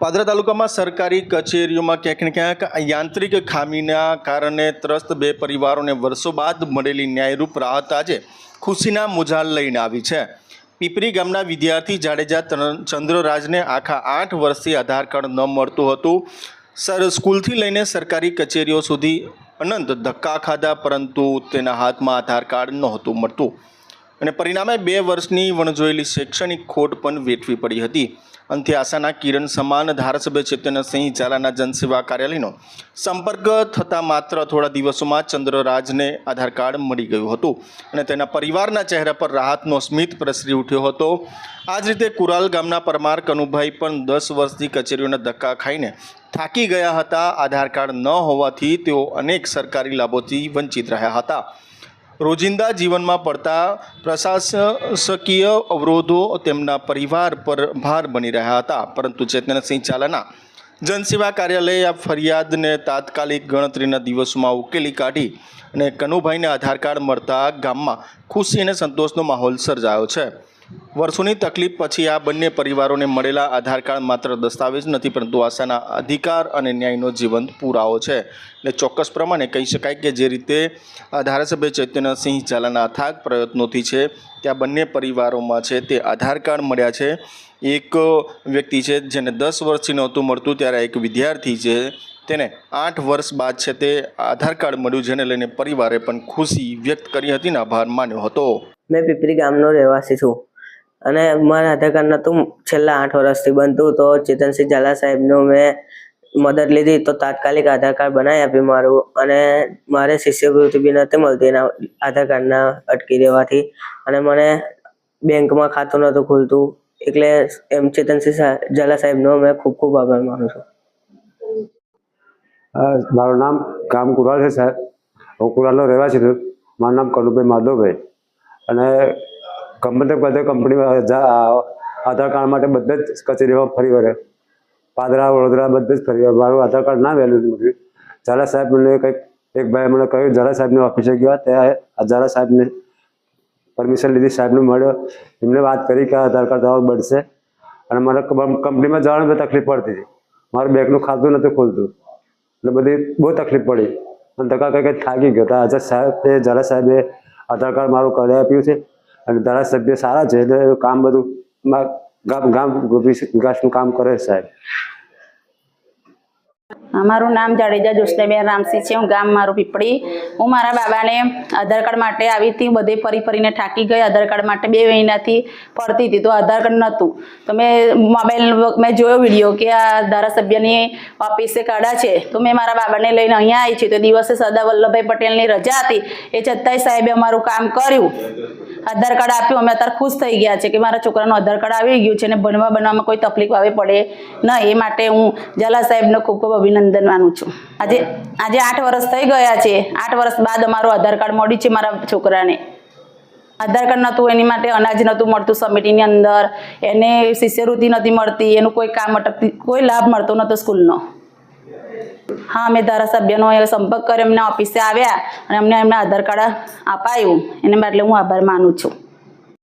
પાદરા તાલુકામાં સરકારી કચેરીઓમાં ક્યાંક ને ક્યાંક યાંત્રિક ખામીના કારણે ત્રસ્ત બે પરિવારોને વર્ષો બાદ મળેલી ન્યાયરૂપ રાહત આજે ખુશીના મુજાલ લઈને આવી છે. પીપરી ગામના વિદ્યાર્થી જાડેજા ચંદ્રરાજને આખા આઠ વર્ષથી આધાર કાર્ડ ન મળતું હતું. સર, સ્કૂલથી લઈને સરકારી કચેરીઓ સુધી અનંત ધક્કા ખાધા, પરંતુ તેના હાથમાં આધાર કાર્ડ નહોતું મળતું. અને પરિણામે બે વર્ષની વણજોયેલી શૈક્ષણિક ખોટ પણ વેઠવી પડી હતી. અંતે આશાના કિરણ સમાન ધારાસભ્ય ચેતનસિંહ ઝાલાના જનસેવા કાર્યાલયનો સંપર્ક થતાં માત્ર થોડા દિવસોમાં ચંદ્રરાજને આધાર કાર્ડ મળી ગયું હતું અને તેના પરિવારના ચહેરા પર રાહતનો સ્મિત પ્રસરી ઉઠ્યો હતો. આ જ રીતે કુરાલ ગામના પરમાર કનુભાઈ પણ દસ વર્ષથી કચેરીઓના ધક્કા ખાઈને થાકી ગયા હતા. આધાર કાર્ડ ન હોવાથી તેઓ અનેક સરકારી લાભોથી વંચિત રહ્યા હતા. રોજિંદા જીવનમાં પડતા પ્રશાસકીય અવરોધો તેમના પરિવાર પર ભાર બની રહ્યા હતા. પરંતુ ચેતનસિંહ ચાલાના જનસેવા કાર્યાલયે આ ફરિયાદને તાત્કાલિક ગણતરીના દિવસોમાં ઉકેલી કાઢી અને કનુભાઈને આધાર કાર્ડ મળતા ગામમાં ખુશી અને સંતોષનો માહોલ સર્જાયો છે. વર્ષોની તકલીફ પછી આ બંને પરિવારોને મળેલા આધાર કાર્ડ માત્ર દસ્તાવેજ નથી, પરંતુ આશાના અધિકાર અને ન્યાયનો જીવંત પુરાવો છે. એટલે ચોક્કસ પ્રમાણે કહી શકાય કે જે રીતે ધારાસભ્ય ચૈતન્યસિંહ ઝાલાના અથાગ પ્રયત્નોથી છે ત્યાં બંને પરિવારોમાં છે તે આધાર કાર્ડ મળ્યા છે. એક વ્યક્તિ છે જેને દસ વર્ષથી નહોતું મળતું, ત્યારે એક વિદ્યાર્થી છે તેને આઠ વર્ષ બાદ છે તે આધાર કાર્ડ મળ્યું, જેને લઈને પરિવારે પણ ખુશી વ્યક્ત કરી હતી અને આભાર માન્યો હતો. મેં પીપરી ગામનો રહેવાસી છું. અને મારા આધાર કાર્ડ નહોતું છેલ્લા આઠ વર્ષથી બનતું તો ચેતનસિંહ ઝાલા સાહેબનું મેં મદદ લીધી. તો તાત્કાલિક આધાર કાર્ડ બનાવી આપ્યું મારું. અને મારે શિષ્યવૃત્તિ બી નથી મળતી એના આધાર કાર્ડના અટકી રહેવાથી અને મને બેંકમાં ખાતું નહોતું ખુલતું. એટલે એમ ચેતનસિંહ ઝાલા સાહેબનો મેં ખૂબ ખૂબ આભાર માનું છું. મારું નામ કામ કુરાલ છે, સાહેબ. હું કુરાલનો રહેવાસી છું. મારું નામ કનુભાઈ માધવભાઈ. અને તે બધે કંપનીમાં આધાર કાર્ડ માટે બધે જ કચેરીમાં ફરી વળે. પાદરા, વડોદરા બધે જ ફરી વળે. મારું આધાર કાર્ડ ના વેલ્યુ મળ્યું ઝાલા સાહેબ મને કંઈક, એક ભાઈ મને કહ્યું, ઝાલા સાહેબની ઓફિસે ગયા. ત્યાં ઝાલા સાહેબને પરમિશન લીધી. સાહેબને મળ્યો. એમને વાત કરી કે આધાર કાર્ડ તમારું બનશે. અને કં- કંપનીમાં જવાની તકલીફ પડતી હતી. મારું બેંકનું ખાતું નહોતું ખોલતું. એટલે બધી બહુ તકલીફ પડી. અને ધક્કા કંઈક થાકી ગયો. હતા આજે સાહેબે, ઝાલા સાહેબે આધાર કાર્ડ મારું કરી આપ્યું છે. અને ધારાસભ્ય સારા છે, એટલે કામ બધું ગામ ગામ વિકાસનું કામ કરે સાહેબ. મારું નામ જાડેજા જોશનાબેન રામસિંહ છે, હું ગામ મારું પીપળી. હું મારા બાબાને આધાર કાર્ડ માટે આવી હતી, બધે ફરી ફરીને થાકી ગઈ, આધાર કાર્ડ માટે બે મહિનાથી ફરતી હતી, તો આધાર કાર્ડ નહોતું. તો મેં મોબાઈલ, મેં જોયો વીડિયો કે આ ધારાસભ્યની ઓફિસે કાઢા છે, તો મેં મારા બાબાને લઈને અહીંયા આવી છું. તો દિવસે સરદાર વલ્લભભાઈ પટેલની રજા હતી, એ છતાંય સાહેબે અમારું કામ કર્યું. આધાર કાર્ડ આપ્યું, અમે અત્યારે ખુશ થઈ ગયા છે કે મારા છોકરાનું આધાર કાર્ડ આવી ગયું છે અને ભણવા બનવામાં કોઈ તકલીફ આવે પડે નહીં એ માટે હું ઝાલા સાહેબને ખૂબ ખૂબ અભિનંદન માનું છું. આજે આજે આઠ વર્ષ થઈ ગયા છે. આઠ વર્ષ બાદ અમારું આધાર કાર્ડ મળ્યું છે મારા છોકરાને. આધાર કાર્ડ નહોતું, એની માટે અનાજ નહોતું મળતું સમિટીની અંદર, એને શિષ્યવૃત્તિ નથી મળતી, એનું કોઈ કામ અટકતી, કોઈ લાભ મળતો નહોતો સ્કૂલનો. હા અમે ધારાસભ્યનો એ સંપર્ક કર્યો એમના ઓફિસે આવ્યા અને અમને એમના આધાર કાર્ડ અપાયું એને બદલે હું આભાર માનું છું.